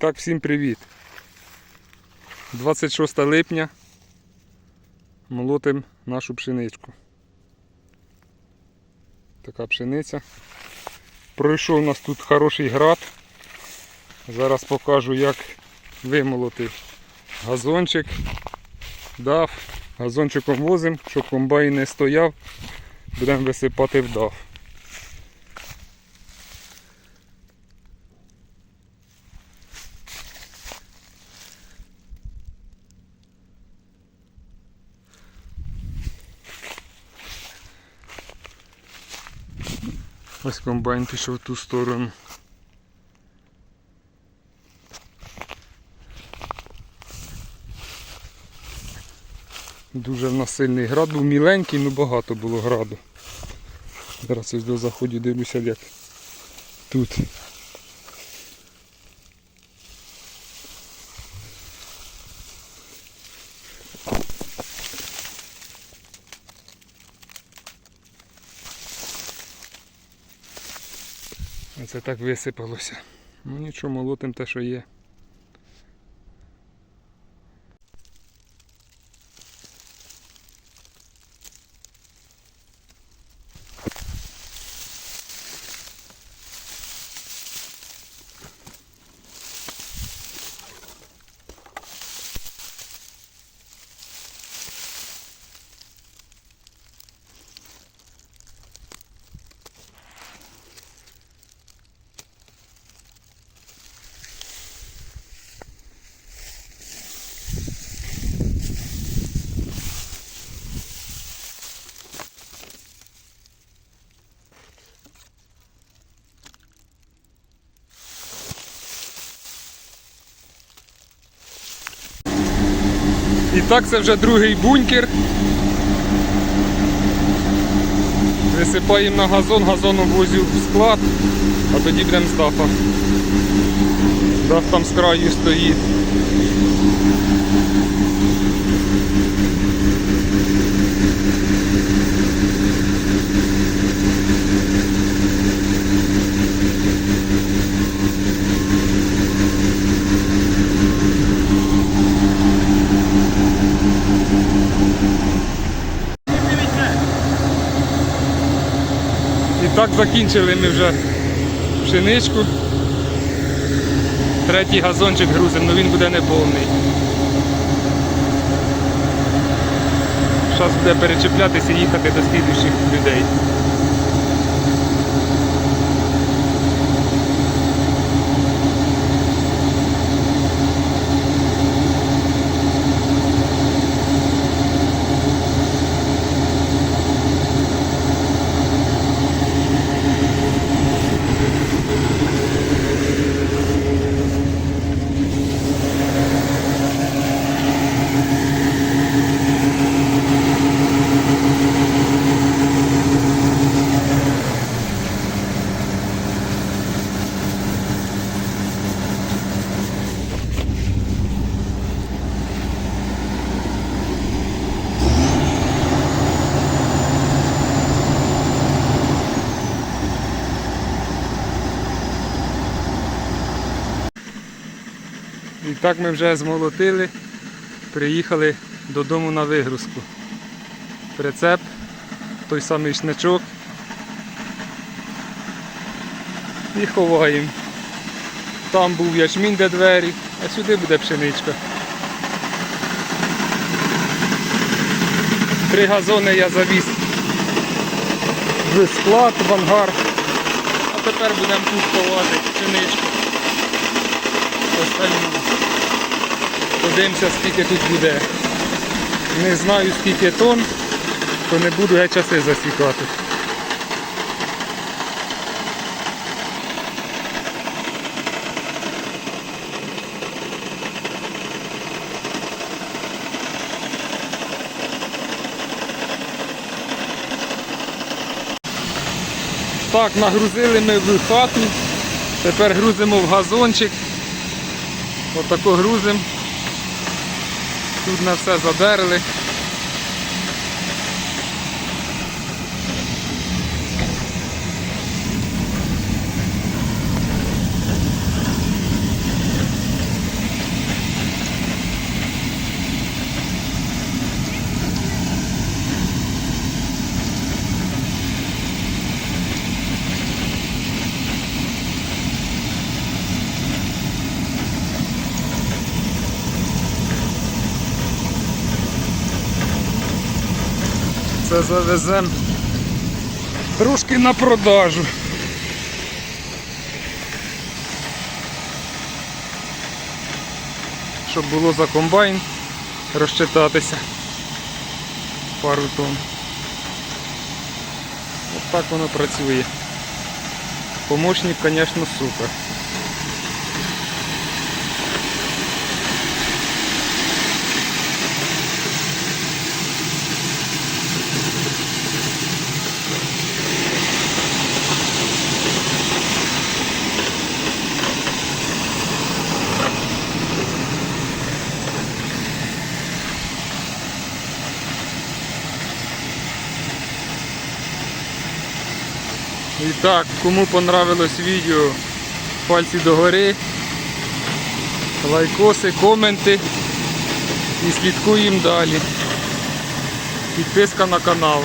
Так, всім привіт. 26 липня молотим нашу пшеничку. Така пшениця. Пройшов у нас тут хороший град. Зараз покажу, як вимолоти газончик. Дав. Газончиком возимо, щоб комбайн не стояв. Будемо висипати в дав. Ось комбайн пішов в ту сторону. Дуже в нас сильний град був міленький, але багато було граду. Зараз ось до заходу дивлюся як тут. Оце так висипалося. Ну нічого, молотим те, що є. І так це вже другий бункер. Висипаємо на газон, газон возю в склад, а тоді будемо з дафа. Даф там з краю стоїть. Так закінчили ми вже пшеничку. Третій газончик грузимо, але він буде неповний. Зараз буде перечіплятися і їхати до слідуючих людей. І так ми вже змолотили, приїхали додому на вигрузку. Прицеп, той самий шничок. І ховаємо. Там був ячмінь, де двері, а сюди буде пшеничка. Три газони я завіз в склад, в ангар. А тепер будемо тут ховати пшеничку. Остальну. Подивимося, скільки тут буде. Не знаю скільки тонн, то не буду геть часи засікати. Так, нагрузили ми в хату, тепер грузимо в газончик. Отако грузим. Тут на все задерли. Все завеземо трошки на продажу. Щоб було за комбайн розчитатися пару тонн. Ось так воно працює. Помощник, звісно, супер. І так, кому понравилось відео, пальці догори, лайкоси, коменти і слідкуємо далі. Підписка на канал.